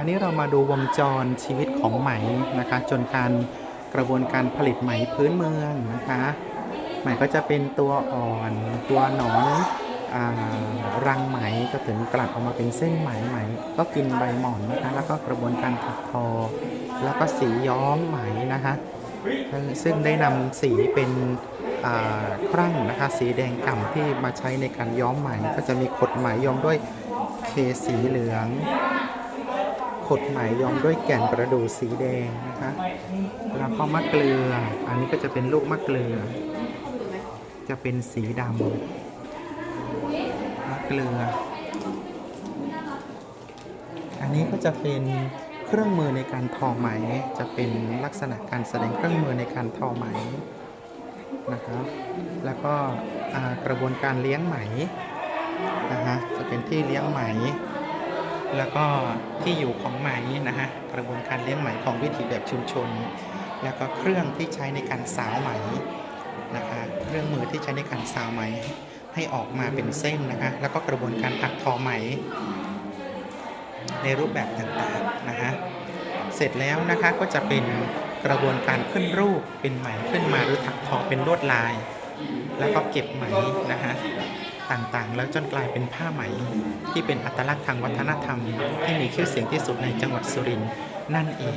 อันนี้เรามาดูวงจรชีวิตของไหมนะคะ จนการกระบวนการผลิตไหมพื้นเมืองนะคะไหมก็จะเป็นตัวอ่อนตัวหนอนอรังไหมก็ถึงกลัดออกมาเป็นเส้นไหมไหม ก็กินใบหม่อนนะคะแล้วก็กระบวนการถักทอ แล้วก็สีย้อมไหมนะคะซึ่งได้นำสีเป็นครั่งนะคะสีแดงก่ำที่มาใช้ในการย้อมไหม ก็จะมีขดไหมย้อมด้วยเคสีเหลือง ขดไหมย้อมด้วยแก่นประดูสีแดงนะคะแล้วก็มะเกลือ อันนี้ก็จะเป็นลูกมะเกลือ จะเป็นสีดำมะเกลือ อันนี้ก็จะเป็นเครื่องมือในการทอไหม จะเป็นลักษณะการแสดงเครื่องมือในการทอไหมนะครับ แล้วก็กระบวนการเลี้ยงไหมนะฮะจะเป็นที่เลี้ยงไหม แล้วก็ที่อยู่ของไหมนะฮะกระบวนการเลี้ยงไหมของวิถีแบบชุมชน แล้วก็เครื่องที่ใช้ในการสาวไหมนะคะเครื่องมือที่ใช้ในการสาวไหมให้ออกมาเป็นเส้นนะคะแล้วก็กระบวนการถักทอไหม ในรูปแบบต่างๆนะคะเสร็จแล้วนะคะก็จะเป็นกระบวนการขึ้นรูปเป็นไหมขึ้นมาหรือถักทอเป็นลวดลาย แล้วก็เก็บไหมนะคะ ต่างๆ แล้วจนกลายเป็นผ้าไหม ที่เป็นอัตลักษณ์ทางวัฒนธรรม ที่มีชื่อเสียงที่สุดในจังหวัดสุรินทร์นั่นเอง